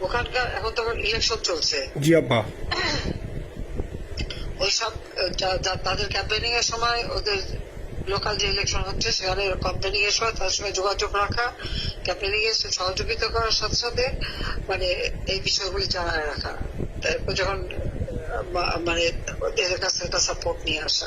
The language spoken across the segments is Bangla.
ওখানকার এখন তো ইলেকশন চলছে। জি আপা ওই সব যা- যা- তাদের ক্যাম্পেনিং এর সময় ওদের লোকাল যে ইলেকশন হচ্ছে সেখানে ক্যাম্পেনিং এর সময় তার সঙ্গে যোগাযোগ রাখা ক্যাম্পেনিং এর সহযোগিতা করার সাথে সাথে মানে এই বিষয়গুলি জানায় রাখা। তারপর যখন মানে এদের কাছে একটা সাপোর্ট নিয়ে আসা।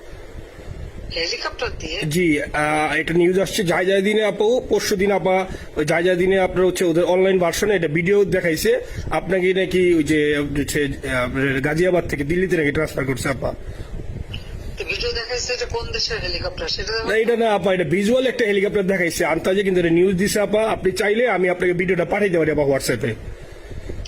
হেলিকপ্টার দিয়ে? জি একটা নিউজ আসছে যাই যাই দিনে আপু পরশু দিন আপা যাই যাই দিনে আপনার হচ্ছে ওদের অনলাইন ভার্সনে এটা ভিডিও দেখাইছে। আপনাকে নাকি ওই যে হচ্ছে গাজিয়াবাদ থেকে দিল্লিতে নাকি ট্রান্সফার করছে আপা। ভিডিও দেখাচ্ছে এটা কোন দেশের হেলিকপ্টার সেটা না এটা না আপা এটা ভিজুয়াল একটা হেলিকপ্টার দেখাইছে। আন্তাজে কিন্তু এটা নিউজ দিছে আপা। আপনি চাইলে আমি আপনাকে ভিডিওটা পাঠিয়ে দেবো আপা হোয়াটসঅ্যাপে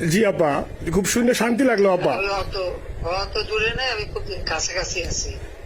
জি, আপা। খুব শুনে শান্তি লাগল, আপা। অত অত দূরে নেই, আমি খুব কাছাকাছি আছি।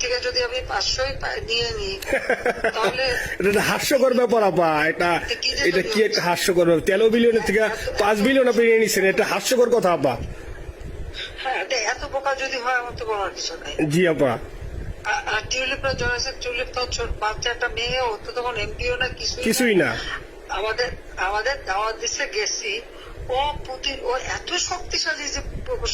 থেকে যদি আমি পাঁচশোই নিয়ে নিই তাহলে এটা হাস্যকর ব্যাপার আপা। এটা এটা কি একটা হাস্যকর ব্যাপার? তেরো বিলিয়নের থেকে পাঁচ বিলিয়ন আপনি নিয়ে নিচ্ছেন এটা হাস্যকর কথা আপা। হ্যাঁ এত বোকা যদি হয় আমার তো বলার কিছু নাই। জি আপা। আ- আর টিউলিপরা জয়েছে টিউলিপ তো বাচ্চা একটা মেয়ে ও তো তখন এমপিও না কিছুই কিছুই না। আমাদের আমাদের দাওয়াত দিচ্ছে গেছি। ও পুতিন ও এত শক্তিশালী যে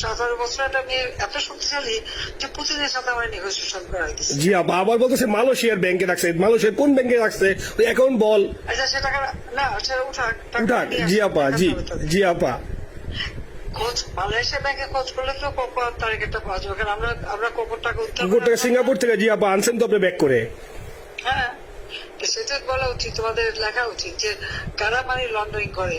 সতেরো বছর একটা মেয়ে এত শক্তিশালী যে পুতিনের সাথে আমার নেগোসিয়েশন দিচ্ছে জি আপা আবার বলতেছে মালয়েশিয়ার ব্যাংকে রাখছে মালয়েশিয়ার কোন ব্যাংকে রাখছে? ওই অ্যাকাউন্ট বল। আচ্ছা সে টাকা না সেটা উঠাক উঠাক জি আপা জি জি আপা। খোঁজ মালয়েশিয়া ব্যাংকে খোঁজ করলে তো কখন তারিখটা পাওয়া যাবে কারণ আমরা আমরা কখন টাকা উদ্ধার কুকুর থেকে সিঙ্গাপুর থেকে জি আপা আনছেন তো আপনি ব্যাক করে। হ্যাঁ সেটা বলা উচিত তোমাদের লেখা উচিত যে কারা মানে লন্ডারিং করে?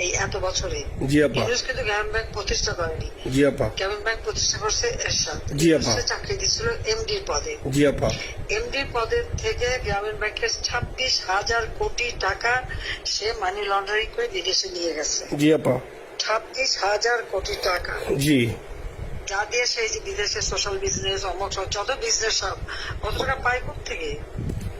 এই এত বছরে জি আপা। কিন্তু গ্রামীণ ব্যাংক প্রতিষ্ঠা করেনি। জি আপা। গ্রামীণ ব্যাংক প্রতিষ্ঠা করছে এরশাদ। জি, আপা। চাকরি দিচ্ছিল এমডি পদে। জি আপা। এমডি পদের থেকে গ্রামীণ ব্যাংকের ছাব্বিশ হাজার কোটি টাকা সে মানি লন্ডারিং করে বিদেশে নিয়ে গেছে। জি আপা। ছাব্বিশ হাজার কোটি টাকা। জি। যা দিয়ে সেই যে বিদেশে সোশ্যাল বিজনেস অমক যত বিজনেস সব কত টাকা পায় থেকে